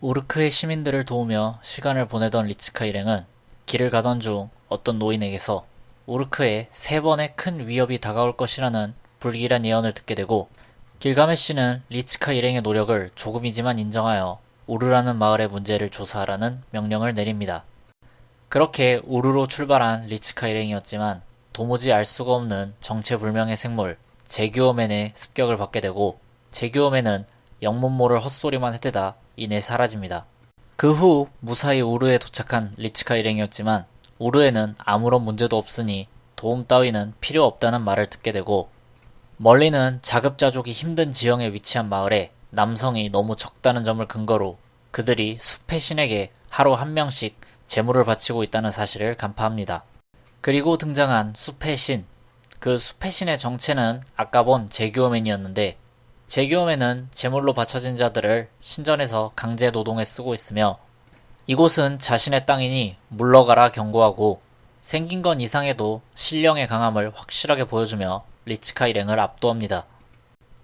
우르크의 시민들을 도우며 시간을 보내던 리츠카 일행은 길을 가던 중 어떤 노인에게서 우르크에 세 번의 큰 위협이 다가올 것이라는 불길한 예언을 듣게 되고 길가메시는 리츠카 일행의 노력을 조금이지만 인정하여 우르라는 마을의 문제를 조사하라는 명령을 내립니다. 그렇게 우르로 출발한 리츠카 일행이었지만 도무지 알 수가 없는 정체불명의 생물 제규어맨의 습격을 받게 되고 제규어맨은 영문모를 헛소리만 해대다 이내 사라집니다. 그 후 무사히 우르에 도착한 리츠카 일행이었지만 우르에는 아무런 문제도 없으니 도움 따위는 필요 없다는 말을 듣게 되고 멀리는 자급자족이 힘든 지형에 위치한 마을에 남성이 너무 적다는 점을 근거로 그들이 숲의 신에게 하루 한 명씩 재물을 바치고 있다는 사실을 간파합니다. 그리고 등장한 숲의 신. 그 숲의 신의 정체는 아까 본 제규어맨이었는데 제규어맨은 제물로 바쳐진 자들을 신전에서 강제 노동에 쓰고 있으며 이곳은 자신의 땅이니 물러가라 경고하고 생긴 건 이상해도 신령의 강함을 확실하게 보여주며 리츠카 일행을 압도합니다.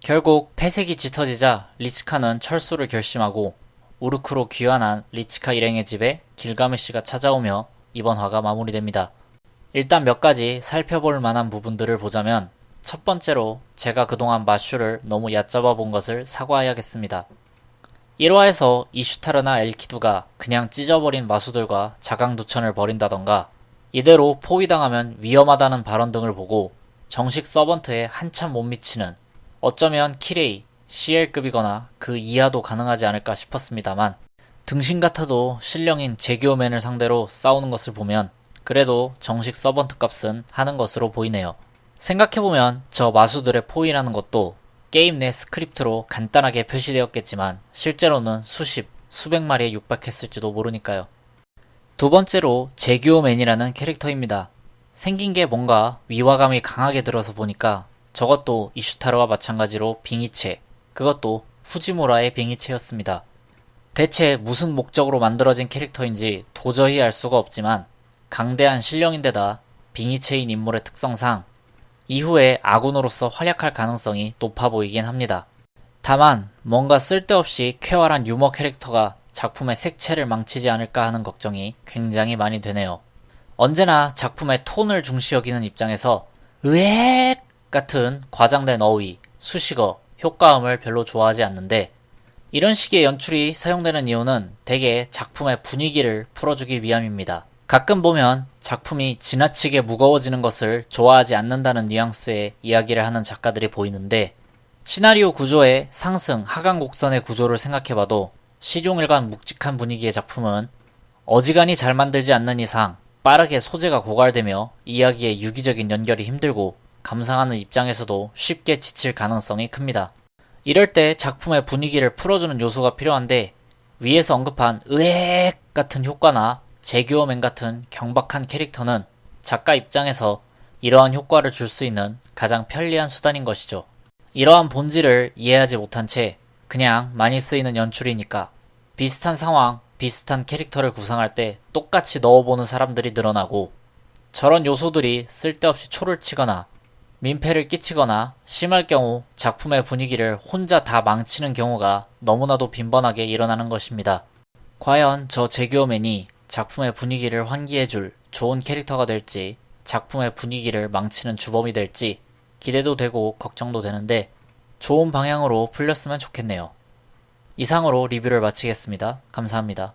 결국 폐색이 짙어지자 리츠카는 철수를 결심하고 우르크로 귀환한 리츠카 일행의 집에 길가메시가 찾아오며 이번 화가 마무리됩니다. 일단 몇 가지 살펴볼 만한 부분들을 보자면 첫 번째로 제가 그동안 마슈를 너무 얕잡아 본 것을 사과해야겠습니다. 1화에서 이슈타르나 엘키두가 그냥 찢어버린 마수들과 자강두천을 벌인다던가 이대로 포위당하면 위험하다는 발언 등을 보고 정식 서번트에 한참 못 미치는 어쩌면 키레이, CL급이거나 그 이하도 가능하지 않을까 싶었습니다만 등신 같아도 신령인 제기오맨을 상대로 싸우는 것을 보면 그래도 정식 서번트 값은 하는 것으로 보이네요. 생각해보면 저 마수들의 포위라는 것도 게임 내 스크립트로 간단하게 표시되었겠지만 실제로는 수십, 수백 마리에 육박했을지도 모르니까요. 두 번째로 제규어맨이라는 캐릭터입니다. 생긴 게 뭔가 위화감이 강하게 들어서 보니까 저것도 이슈타르와 마찬가지로 빙의체, 그것도 후지무라의 빙의체였습니다. 대체 무슨 목적으로 만들어진 캐릭터인지 도저히 알 수가 없지만 강대한 신령인데다 빙의체인 인물의 특성상 이후에 아군으로서 활약할 가능성이 높아 보이긴 합니다. 다만 뭔가 쓸데없이 쾌활한 유머 캐릭터가 작품의 색채를 망치지 않을까 하는 걱정이 굉장히 많이 되네요. 언제나 작품의 톤을 중시 여기는 입장에서 으액 같은 과장된 어휘, 수식어, 효과음을 별로 좋아하지 않는데 이런 식의 연출이 사용되는 이유는 대개 작품의 분위기를 풀어주기 위함입니다. 가끔 보면 작품이 지나치게 무거워지는 것을 좋아하지 않는다는 뉘앙스의 이야기를 하는 작가들이 보이는데 시나리오 구조의 상승, 하강 곡선의 구조를 생각해봐도 시종일관 묵직한 분위기의 작품은 어지간히 잘 만들지 않는 이상 빠르게 소재가 고갈되며 이야기의 유기적인 연결이 힘들고 감상하는 입장에서도 쉽게 지칠 가능성이 큽니다. 이럴 때 작품의 분위기를 풀어주는 요소가 필요한데 위에서 언급한 으액 같은 효과나 제규어맨 같은 경박한 캐릭터는 작가 입장에서 이러한 효과를 줄 수 있는 가장 편리한 수단인 것이죠. 이러한 본질을 이해하지 못한 채 그냥 많이 쓰이는 연출이니까 비슷한 상황, 비슷한 캐릭터를 구상할 때 똑같이 넣어보는 사람들이 늘어나고 저런 요소들이 쓸데없이 초를 치거나 민폐를 끼치거나 심할 경우 작품의 분위기를 혼자 다 망치는 경우가 너무나도 빈번하게 일어나는 것입니다. 과연 저 제규어맨이 작품의 분위기를 환기해줄 좋은 캐릭터가 될지 작품의 분위기를 망치는 주범이 될지 기대도 되고 걱정도 되는데 좋은 방향으로 풀렸으면 좋겠네요. 이상으로 리뷰를 마치겠습니다. 감사합니다.